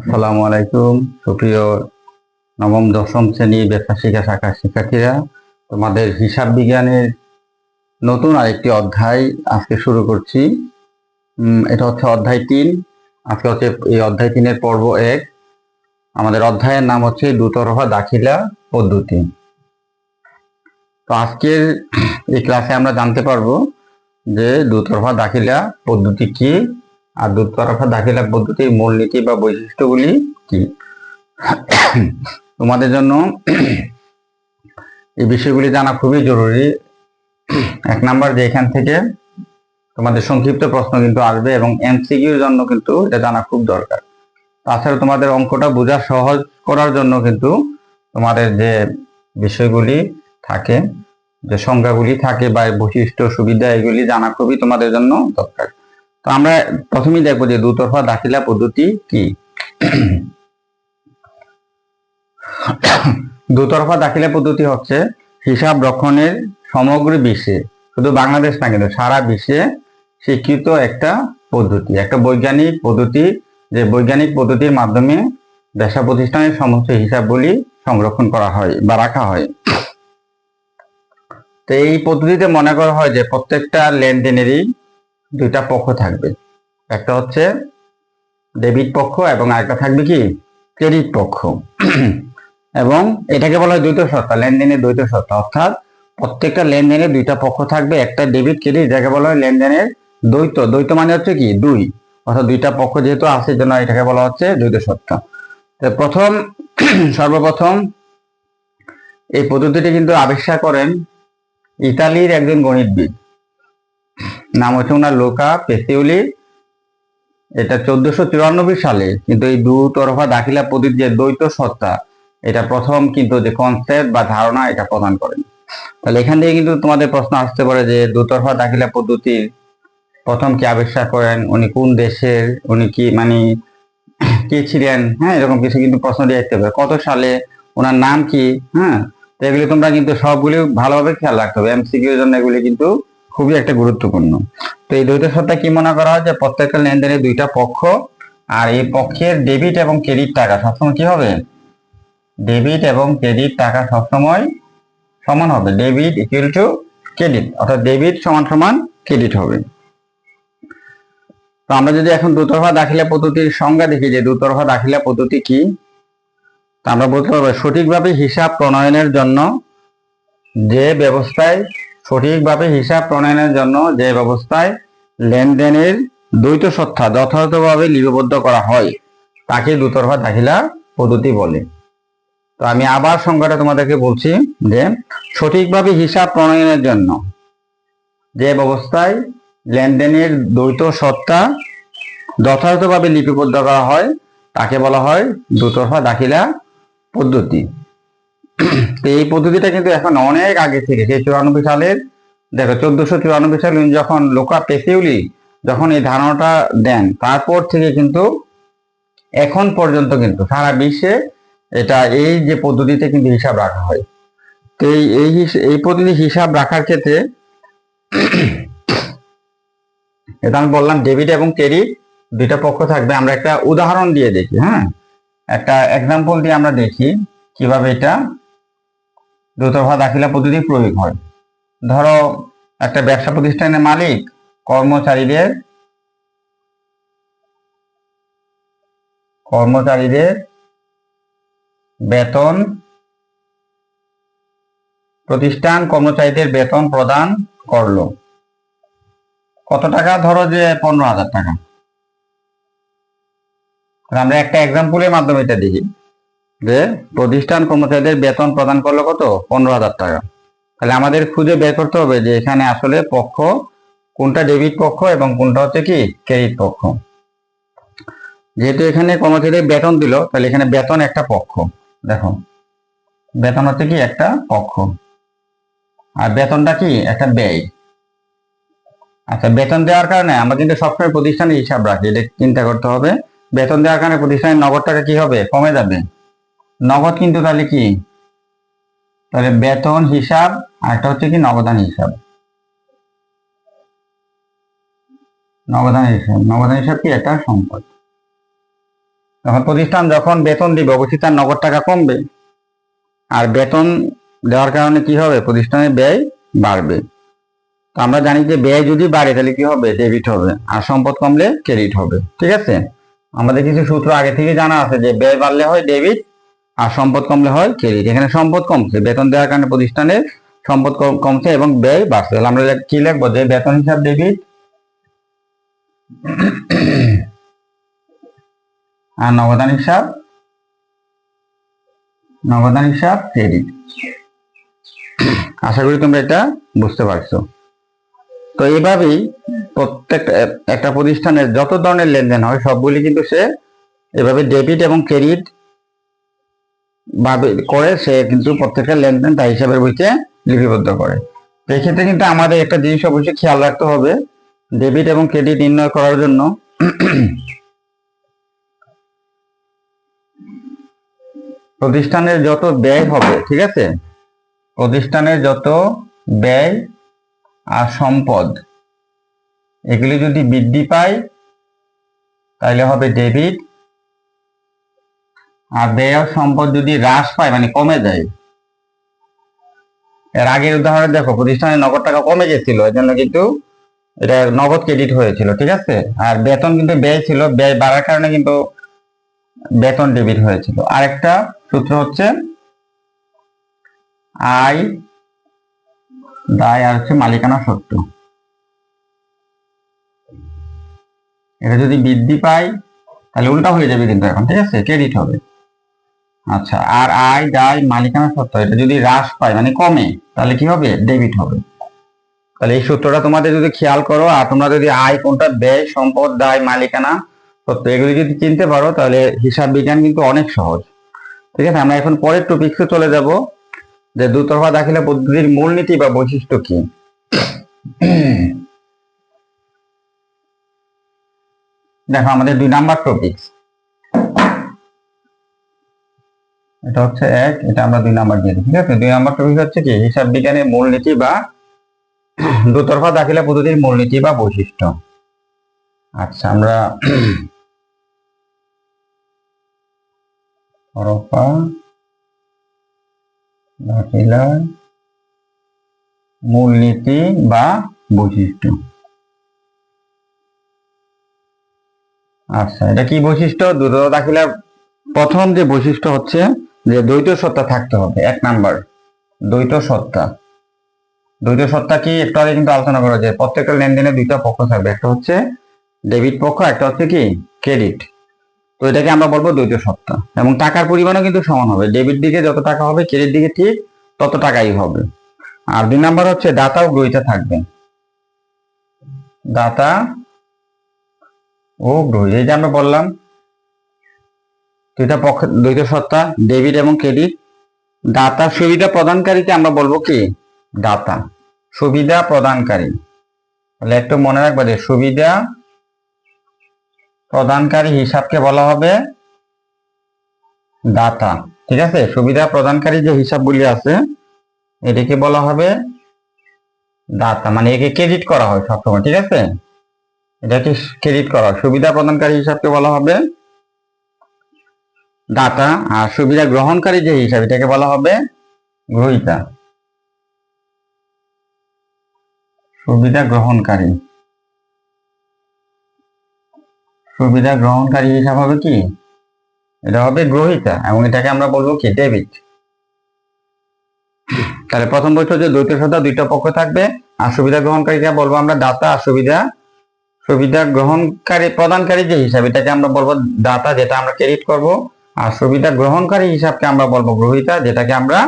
আসসালামু আলাইকুম। সুপ্রিয় নবম, দশম শ্রেণি ব্যবসা শিক্ষা শাখার শিক্ষার্থীরা, তোমাদের হিসাব বিজ্ঞানের নতুন আরেকটি অধ্যায় আজকে শুরু করছি। এটা হচ্ছে অধ্যায় তিন। আজকে হচ্ছে এই অধ্যায় তিনের পর্ব এক। আমাদের অধ্যায়ের নাম হচ্ছে দুতরফা দাখিলা পদ্ধতি। তো আজকের এই ক্লাসে আমরা জানতে পারব যে দুতরফা দাখিলা পদ্ধতি কি আর দুতরফা দাখিলা পদ্ধতির মূলনীতি বা বৈশিষ্ট্যগুলি কি? তোমাদের জন্য এই বিষয়গুলি জানা খুবই জরুরি। এক নাম্বার যে এখান থেকে তোমাদের সংক্ষিপ্ত প্রশ্ন কিন্তু আসবে এবং এমসিকিউর জন্য কিন্তু এটা জানা খুব দরকার। তাছাড়া তোমাদের অঙ্কটা বোঝা সহজ করার জন্য কিন্তু তোমাদের যে বিষয়গুলি থাকে, যে সংজ্ঞাগুলি থাকে বা বৈশিষ্ট্য, সুবিধা, এগুলি জানা খুবই তোমাদের জন্য দরকার। তো আমরা প্রথমেই দেখব যে দুতরফা দাখিলা পদ্ধতি কি? দুতরফা দাখিলা পদ্ধতি হচ্ছে হিসাব রক্ষণের সমগ্র বিশ্বে, শুধু বাংলাদেশ না কিন্তু সারা বিশ্বে স্বীকৃত একটা পদ্ধতি, একটা বৈজ্ঞানিক পদ্ধতি, যে বৈজ্ঞানিক পদ্ধতির মাধ্যমে ব্যবসা প্রতিষ্ঠানের সমস্ত হিসাবগুলি সংরক্ষণ করা হয় বা রাখা হয়। তো এই পদ্ধতিতে মনে করা হয় যে প্রত্যেকটা লেনদেনেরই দুইটা পক্ষ থাকবে। একটা হচ্ছে ডেবিট পক্ষ এবং আরেকটা থাকবে কি? ক্রেডিট পক্ষ। এবং এটাকে বলা হয় দ্বৈত সত্তা, লেনদেনের দ্বৈত সত্তা। অর্থাৎ প্রত্যেকটা লেনদেনে দুইটা পক্ষ থাকবে, একটা ডেবিট ক্রেডিট যাকে বলা হয় লেনদেনের দ্বৈত। দ্বৈত মানে হচ্ছে কি? দুই। অর্থাৎ দুইটা পক্ষ যেহেতু আছে, জন্য এটাকে বলা হচ্ছে দ্বৈত সত্তা। তো প্রথম, সর্বপ্রথম এই পদ্ধতিটি কিন্তু আবিষ্কার করেন ইতালির একজন গণিতবিদ। নাম হচ্ছে ওনার লোকা পেসিউলি এটা চোদ্দশো চুরানব্বই সালে, কিন্তু এই দু তরফা দাখিলা পদ্ধতি যে দ্বৈত সত্তা, এটা প্রথম কিন্তু যে কনসেপ্ট বা ধারণা এটা প্রদান করেন। তাহলে এখান থেকে কিন্তু তোমাদের প্রশ্ন আসতে পারে যে দুতরফা দাখিলা পদ্ধতির প্রথম কি আবিষ্কার করেন, উনি কোন দেশের, উনি কি মানে কে ছিলেন হ্যাঁ এরকম কিছু কিন্তু প্রশ্ন দিয়ে আসতে পারে। কত সালে ওনার নাম কি হ্যাঁ এগুলি তোমরা কিন্তু সবগুলি ভালোভাবে খেয়াল রাখতে হবে। এমসিকিউ জন্য এগুলি কিন্তু খুবই একটা গুরুত্বপূর্ণ। তো এই দ্বৈত সত্তা কি মনে করা হয় যে প্রত্যেকটা লেনদেনে দুইটা পক্ষ, আর এই পক্ষের ডেবিট এবং ক্রেডিট টাকা সবসময় কি হবে? ডেবিট এবং ক্রেডিট টাকা সবসময় সমান হবে। ডেবিট ইকুয়াল টু ক্রেডিট অর্থাৎ ডেবিট সমান সমান ক্রেডিট হবে। তো আমরা যদি এখন দুতরফা দাখিলা পদ্ধতির সংজ্ঞা দেখি যে দুতরফা দাখিলা পদ্ধতি কি, তা আমরা বলতে পারব সঠিকভাবে হিসাব প্রণয়নের জন্য যে ব্যবস্থায় সঠিকভাবে হিসাব প্রণয়নের জন্য যে ব্যবস্থায় লেনদেনের দ্বৈত সত্তা যথাযথভাবে লিপিবদ্ধ করা হয়, তাকে দুতরফা দাখিলা পদ্ধতি বলে। তো আমি আবার সংজ্ঞাটা তোমাদেরকে বলছি যে সঠিকভাবে হিসাব প্রণয়নের জন্য যে ব্যবস্থায় লেনদেনের দ্বৈত সত্তা যথাযথভাবে লিপিবদ্ধ করা হয়, তাকে বলা হয় দুতরফা দাখিলা পদ্ধতি। এই পদ্ধতিটা কিন্তু এখন অনেক আগে থেকে সেই চুরানব্বই সালের, দেখো চোদ্দশো চুরানব্বই সালে উনি যখন লোকা পেসিউলি যখন এই ধারণাটা দেন, তারপর থেকে কিন্তু এখন পর্যন্ত কিন্তু সারা বিশ্বে এটা এই যে পদ্ধতিতে কিন্তু হিসাব রাখা হয়। তো এই এই পদ্ধতি হিসাব রাখার ক্ষেত্রে এটা আমি বললাম ডেবিট এবং ক্রেডিট দুইটা পক্ষ থাকবে। আমরা একটা উদাহরণ দিয়ে দেখি হ্যাঁ? একটা এক্সাম্পল দিয়ে আমরা দেখি কীভাবে এটা দুতরফা দাখিলা পদ্ধতি প্রয়োগ হয়। ধরো, একটা ব্যবসা প্রতিষ্ঠানের মালিক কর্মচারীদের কর্মচারীদের বেতন প্রতিষ্ঠান কর্মচারীদের বেতন প্রদান করল। কত টাকা? ধরো যে পনেরো হাজার টাকা। আমরা একটা এক্সাম্পলের মাধ্যমে এটা দেখি। যে প্রতিষ্ঠান কর্মচারীদের বেতন প্রদান করল কত? পনেরো হাজার টাকা। তাহলে আমাদের খুঁজে বের করতে হবে যে এখানে আসলে পক্ষ কোনটা ডেবিট পক্ষ এবং কোনটা হচ্ছে কি ক্রেডিট পক্ষ। যেহেতু এখানে কর্মচারীদের বেতন দিল, তাহলে এখানে বেতন একটা পক্ষ। দেখো, বেতন হচ্ছে কি একটা পক্ষ। আর বেতনটা কি একটা ব্যয়। আচ্ছা বেতন দেওয়ার কারণে আমরা কিন্তু সবসময় প্রতিষ্ঠানের হিসাব রাখি। এটা চিন্তা করতে হবে। বেতন দেওয়ার কারণে প্রতিষ্ঠানের নগদ টাকা কি হবে? কমে যাবে। নগদ কিন্তু তাহলে কি? তাহলে বেতন হিসাব আর একটা হচ্ছে কি নবদান হিসাব। নবদান হিসাব নবদান হিসাব কি একটা সম্পদ। তখন প্রতিষ্ঠান যখন বেতন দিবে, অবশ্যই তার নগদ টাকা কমবে। আর বেতন দেওয়ার কারণে কি হবে? প্রতিষ্ঠানের ব্যয় বাড়বে। তো আমরা জানি যে ব্যয় যদি বাড়ে, তাহলে কি হবে? ডেবিট হবে। আর সম্পদ কমলে ক্রেডিট হবে। ঠিক আছে? আমাদের কিছু সূত্র আগে থেকে জানা আছে যে ব্যয় বাড়লে হয় ডেবিট আর সম্পদ কমলে হয় ক্রেডিট। এখানে সম্পদ কমছে, বেতন দেওয়ার কারণে প্রতিষ্ঠানের সম্পদ কম- কমছে এবং ব্যয় বাড়ছে। তাহলে আমরা কি লিখব যে বেতন হিসাব ডেবিট আর নগদান হিসাব? নগদান হিসাব, ক্রেডিট। আশা করি তোমরা এটা বুঝতে পারছ। তো এইভাবেই প্রত্যেক একটা প্রতিষ্ঠানের যত ধরনের লেনদেন হয়, সবগুলি কিন্তু সে এভাবে ডেবিট এবং ক্রেডিট ভাবে করে সে কিন্তু প্রত্যেকটা লেনদেন হিসাবের বইতে লিপিবদ্ধ করে। এক্ষেত্রে কিন্তু আমাদের একটা জিনিস অবশ্যই খেয়াল রাখতে হবে, ডেবিট এবং ক্রেডিট নির্ণয় করার জন্য। প্রতিষ্ঠানের যত ব্যয় হবে, ঠিক আছে? প্রতিষ্ঠানের যত ব্যয় আর সম্পদ, এগুলি যদি বৃদ্ধি পায় তাহলে হবে ডেবিট আর ব্যয় সম্পদ যদি হ্রাস পায় মানে কমে যায়। এর আগের উদাহরণে দেখো, প্রতিষ্ঠানে নগদ টাকা কমে গেছিল এর জন্য কিন্তু এটা নগদ ক্রেডিট হয়েছিল, ঠিক আছে? আর বেতন কিন্তু ব্যয় ছিল, ব্যয় বাড়ার কারণে কিন্তু বেতন ডেবিট হয়েছিল। আরেকটা সূত্র হচ্ছে, আয়, দায় আর হচ্ছে মালিকানা সত্য। এটা যদি বৃদ্ধি পায়, তাহলে উল্টা হয়ে যাবে কিন্তু এখন, ঠিক আছে? ক্রেডিট হবে। আচ্ছা আর আয়, দায়, মালিকানা সত্য এটা যদি হ্রাস পায় মানে কমে, তাহলে কি হবে? ডেবিট হবে। তাহলে এই সূত্রটা তোমাদের যদি খেয়াল করো, আর তোমরা যদি আয়, কোনটা ব্যয়, সম্পদ, দায়, মালিকানা সত্য এগুলি যদি চিনতে পারো, তাহলে হিসাব বিজ্ঞান কিন্তু অনেক সহজ। ঠিক আছে, আমরা এখন পরের টপিক্সে চলে যাব, যে দুতরফা দাখিলা পদ্ধতির মূলনীতি বা বৈশিষ্ট্য কি। দেখো, আমাদের দুই নাম্বার টপিক্স এটা হচ্ছে এক এটা আমরা দুই নাম্বার দিয়ে দিই, ঠিক আছে? দুই নাম্বার টপিক হচ্ছে কি? হিসাব বিজ্ঞানের মূলনীতি বা দুতরফা দাখিলা পদ্ধতির মূলনীতি বা বৈশিষ্ট্য। আচ্ছা আমরা তরফা মূলনীতি বা বৈশিষ্ট্য। আচ্ছা এটা কি বৈশিষ্ট্য? দ্রুত দাখিলার প্রথম যে বৈশিষ্ট্য হচ্ছে যে দ্বৈত সত্তা থাকতে হবে, এক নাম্বার। দ্বৈত সত্তা। দ্বৈত সত্তা কি? একটু আগে কিন্তু আলোচনা করা যায় প্রত্যেকটা লেনদেনে দুইটা পক্ষ থাকবে, একটা হচ্ছে ডেবিট পক্ষ, একটা হচ্ছে কি? ক্রেডিট তো এটাকে আমরা বলব দ্বৈত সত্তা। এবং টাকার পরিমাণও কিন্তু সমান হবে। ডেবিট দিকে যত টাকা হবে ক্রেডিট দিকে ঠিক তত টাকাই হবে। আর দুই নাম্বার হচ্ছে দাতা ও গ্রহিতা থাকবে। দাতা ও গ্রহী এই যে আমরা বললাম দুইটা পক্ষ দ্বৈত সত্তা, ডেবিট এবং ক্রেডিট। দাতা সুবিধা প্রদানকারীকে আমরা বলব কি? দাতা। সুবিধা প্রদানকারী। তাহলে একটু মনে রাখবে যে সুবিধা প্রদানকারী হিসাবকে বলা হবে দাতা। ঠিক আছে? সুবিধা প্রদানকারী যে হিসাবগুলি আছে, এটাকে বলা হবে দাতা। মানে একে ক্রেডিট করা হয় সবসময়, ঠিক আছে? এটাকে ক্রেডিট করা। সুবিধা প্রদানকারী হিসাবকে বলা হবে দাতা আর সুবিধা গ্রহণকারী যে হিসাব এটাকে বলা হবে গ্রহিতা। সুবিধা গ্রহণকারী। সুবিধা গ্রহণকারী হিসাব হবে কি? এটা হবে গ্রহিতা এবং এটাকে আমরা বলব কি, ডেবিট। তাহলে প্রথম বৈঠক যে দ্বৈত সত্তা দুইটা পক্ষ থাকবে, আর সুবিধা গ্রহণকারীকে বলব আমরা দাতা আর সুবিধা সুবিধা গ্রহণকারী প্রদানকারী যে হিসাব এটাকে আমরা বলব দাতা, যেটা আমরা ক্রেডিট করব। আর সুবিধা গ্রহণকারী হিসাবকে আমরা বলব গ্রহিতা, যেটাকে আমরা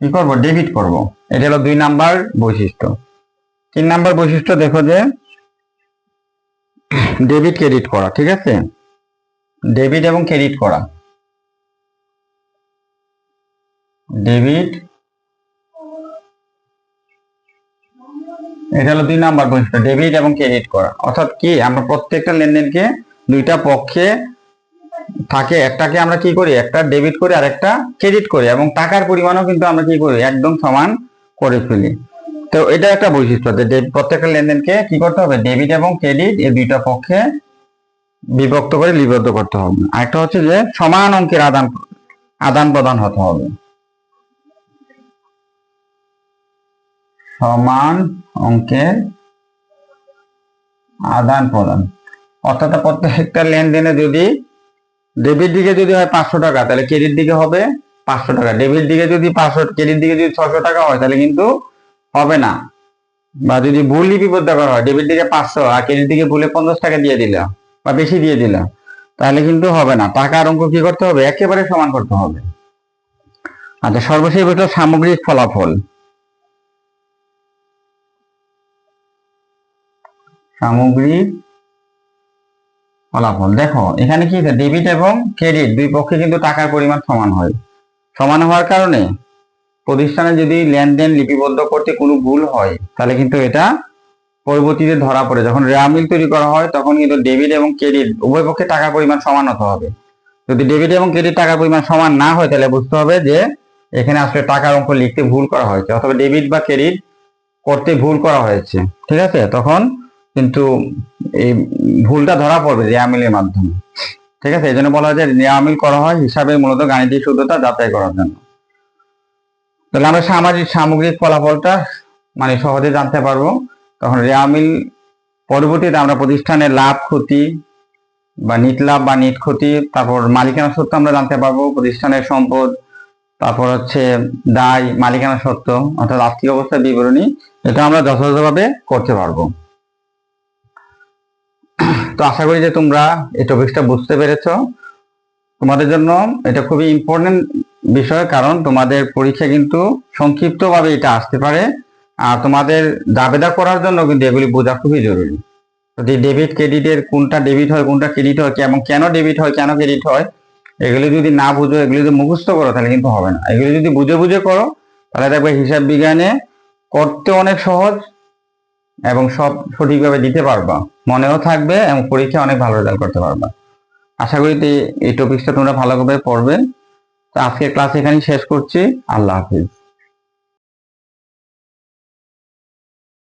কি করব? ডেবিট করব। এটা হলো দুই নাম্বার বৈশিষ্ট্য। তিন নাম্বার বৈশিষ্ট্য দেখো যে ডেবিট ক্রেডিট করা, ঠিক আছে? ডেবিট এবং ক্রেডিট করা। ডেবিট এটা হলো দুই নাম্বার বৈশিষ্ট্য। ডেবিট এবং ক্রেডিট করা। অর্থাৎ কি? আমরা প্রত্যেকটা লেনদেনকে দুইটা পক্ষে থাকে, একটাকে আমরা কি করি? একটা ডেবিট করি আর একটা ক্রেডিট করি এবং টাকার পরিমাণও কিন্তু আমরা কি করি? একদম সমান করে ফেলি। তো এটা একটা বৈশিষ্ট্য যে প্রত্যেকটা লেনদেনকে কি করতে হবে? ডেবিট এবং ক্রেডিট এই দুইটা পক্ষে বিভক্ত করে লিপিবদ্ধ করতে হবে। আরেকটা হচ্ছে যে সমান অঙ্কের আদান আদান প্রদান হতে হবে। সমান অঙ্কের আদান প্রদান। অর্থাৎ প্রত্যেকটা লেনদেনে যদি ডেবিট দিকে যদি হয় পাঁচশো টাকা, তাহলে ক্রেডিট দিকে হবে পাঁচশো টাকা। ডেবিট দিকে যদি পাঁচশো ক্রেডিট দিকে যদি ছশো টাকা হয়, তাহলে কিন্তু হবে না। বা যদি ভুল লিপিবদ্ধ করা হয় ডেবিট দিকে পাঁচশো আর ক্রেডিট দিকে ভুলে পঞ্চাশ টাকা দিয়ে দিলাম বা বেশি দিয়ে দিলাম তাহলে কিন্তু হবে না। টাকার অঙ্ক কি করতে হবে? একেবারে সমান করতে হবে। আচ্ছা সর্বশেষ হলো সামগ্রিক ফলাফল। সামগ্রিক ফলাফল। দেখো, এখানে কি ডেবিট এবং ক্রেডিট দুই পক্ষে কিন্তু টাকার পরিমাণ সমান হয়। সমান হওয়ার কারণে প্রতিষ্ঠানে যদি লেনদেন লিপিবদ্ধ করতে কোনো ভুল হয়, তাহলে কিন্তু এটা পরবর্তীতে ধরা পড়ে। যখন রেয়ামিল তৈরি করা হয়, তখন কিন্তু ডেবিট এবং ক্রেডিট উভয় পক্ষে টাকার পরিমাণ সমান হতে হবে। যদি ডেবিট এবং ক্রেডিট টাকার পরিমাণ সমান না হয়, তাহলে বুঝতে হবে যে এখানে আসলে টাকার অঙ্ক লিখতে ভুল করা হয়েছে, অথবা ডেবিট বা ক্রেডিট করতে ভুল করা হয়েছে। ঠিক আছে? তখন কিন্তু এই ভুলটা ধরা পড়বে রেয়ামিলের মাধ্যমে। ঠিক আছে? এই জন্য বলা হয় যে রেয়ামিল করা হয় হিসাবে মূলত গাণিতিক শুদ্ধতা যাচাই করার জন্য। তাহলে আমরা সামাজিক সামগ্রিক ফলাফলটা মানে সহজে জানতে পারব। তখন রেয়ামিল পরবর্তীতে আমরা প্রতিষ্ঠানের লাভ, ক্ষতি বা নিট লাভ বা নিট ক্ষতি, তারপর মালিকানা সত্ত্ব আমরা জানতে পারব, প্রতিষ্ঠানের সম্পদ, তারপর হচ্ছে দায়, মালিকানা সত্ত্ব, অর্থাৎ আর্থিক অবস্থার বিবরণী, এটা আমরা যথাযথভাবে করতে পারব। তো আশা করি যে তোমরা এই টপিকটা বুঝতে পেরেছ। তোমাদের জন্য এটা খুবই ইম্পর্টেন্ট বিষয়, কারণ তোমাদের পরীক্ষা কিন্তু সংক্ষিপ্তভাবে এটা আসতে পারে। আর তোমাদের দাবেদা করার জন্য কিন্তু এগুলি বোঝা খুবই জরুরি। যদি ডেবিট ক্রেডিটের কোনটা ডেবিট হয়, কোনটা ক্রেডিট হয় এবং কেন ডেবিট হয়, কেন ক্রেডিট হয়, এগুলি যদি না বুঝো, এগুলি যদি মুখস্থ করো, তাহলে কিন্তু হবে না। এগুলি যদি বুঝে বুঝে করো, তাহলে দেখবে হিসাব বিজ্ঞানে করতে অনেক সহজ। এবং সব সঠিকভাবে দিতে পারবা। মনেও থাকবে এবং পরীক্ষায় অনেক ভালো রেজাল্ট করতে পারবা। আশা করি এই টপিকটা তোমরা ভালোভাবে পড়বে। তো আজকের ক্লাস এখানেই শেষ করছি। আল্লাহ হাফিজ।